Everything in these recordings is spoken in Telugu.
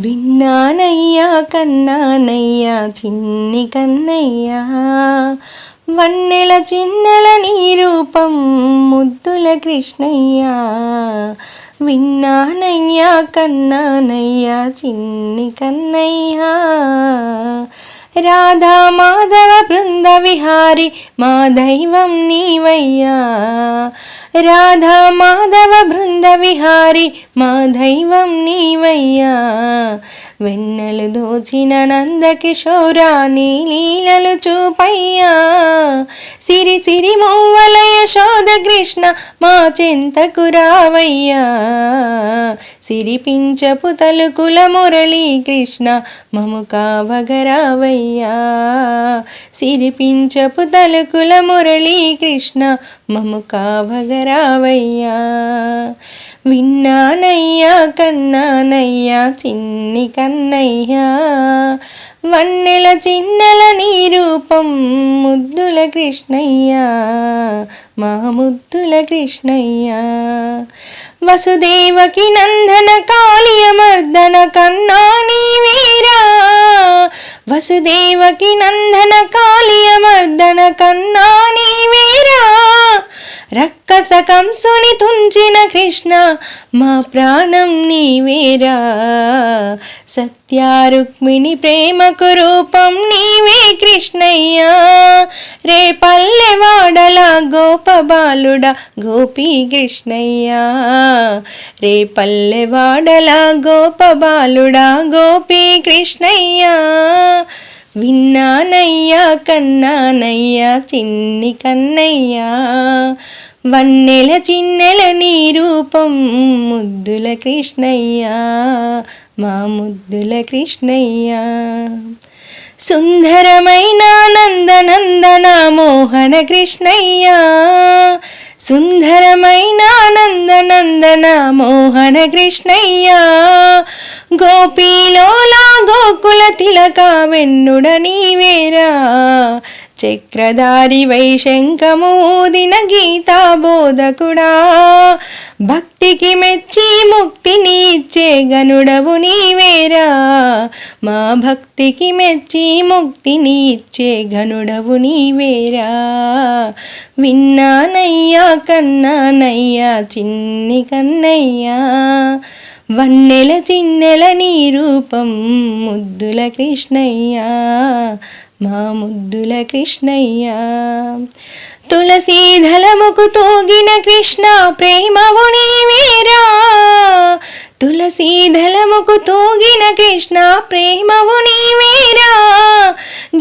విన్నానయ్యా కన్నానయ్యా చిన్ని కన్నయ్యా. వన్నెల చిన్నెల నీ రూపం ముద్దుల కృష్ణయ్యా. విన్నానయ్యా కన్నానయ్యా చిన్ని కన్నయ్యా. రాధా మాధవ బృంద విహారి మా దైవం నీవయ్యా. రాధా మాధవ బృంద విహారి మా దైవం నీవయ్యా. వెన్నెలు దోచిన నందకిషోరా నీ లీలలు చూపయ్యా. సిరి సిరి మువ్వల యశోద కృష్ణ మా చింతకు రావయ్యా. సిరిపించపు తలుకుల మురళీ కృష్ణ మము కావగరావయ్యా సిరిపించపు తలుకుల మురళీ కృష్ణ మము రావయ్యా. విన్నానయ్యా కన్నానయ్యా చిన్ని కన్నయ్యా. వన్నెల చిన్నెల నీ రూపం ముద్దుల కృష్ణయ్యా. మా ముద్దుల కృష్ణయ్యా. వసుదేవకి నందన కాళీయమర్దన కన్నా నీవేరా. వసుదేవకి నందన కాళీయమర్దన కన్నా నీవేరా. రక్కస కంసుని తుంచిన కృష్ణ మా ప్రాణం నీవేరా. సత్యారుక్మిణి ప్రేమకు రూపం నీవే కృష్ణయ్యా. రే పల్లెవాడల గోపబాలుడ గోపీ కృష్ణయ్యా. రే పల్లెవాడల గోపబాలుడా గోపీ కృష్ణయ్యా. విన్నానయ్యా కన్నానయ్యా చిన్ని కన్నయ్యా. వన్నెల చిన్నెల నీ రూపం ముద్దుల కృష్ణయ్యా మా ముద్దుల కృష్ణయ్యా. సుందరమైన నందనందన మోహన కృష్ణయ్యా సుందరమైన నందనందన మోహన కృష్ణయ్యా. గోపీలోలా గోకుల తిలక వెన్నుడ నీవేరా చక్రధారి వైశంకమోదిన గీతా బోధకుడా. భక్తికి మెచ్చి ముక్తిని ఇచ్చే గనుడవు నీవేరా. మా భక్తికి మెచ్చి ముక్తిని ఇచ్చే గనుడవు నీవేరా. విన్నానయ్యా కన్నానయ్యా చిన్ని కన్నయ్యా. వన్నెల చిన్నెల నీ రూపం ముద్దుల కృష్ణయ్యా. మా ముద్దుల కృష్ణయ్య. తులసీధలముకు తోగిన కృష్ణ ప్రేమవు నీవేరా. తులసీధలముకు తోగిన కృష్ణ ప్రేమవు నీవే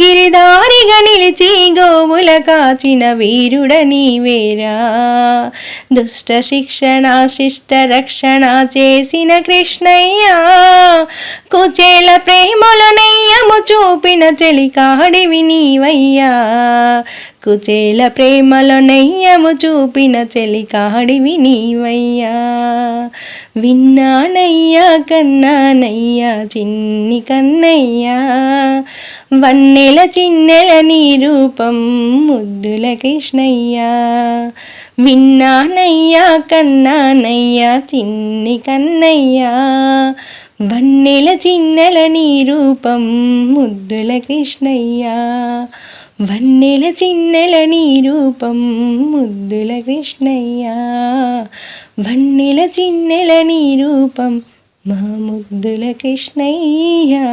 గిరిదారిగా నిలిచి గోవుల కాచిన వీరుడ నీవేరా. దుష్ట శిక్షణ శిష్ట రక్షణ చేసిన కృష్ణయ్యా. కుచేల ప్రేమల నెయ్యము చూపిన చెలికాడివి నీవయ్యా. కుచేల ప్రేమలో నెయ్యము చూపిన చెలికాడివి నీవయ్యా. విన్నానయ్యా కన్నానయ్యా చిన్ని కన్నయ్యా. వన్నెల చిన్నెల నీ రూపం ముద్దుల కృష్ణయ్యా. విన్నానయ్యా కన్నానయ్యా చిన్ని కన్నయ్యా. వన్నెల చిన్నెల నీ రూపం ముద్దుల కృష్ణయ్యా. వన్నెల చిన్నెల నీ రూపం ముద్దుల కృష్ణయ్యా. వన్నెల చిన్నెల నీ రూపం మా ముద్దుల కృష్ణయ్యా.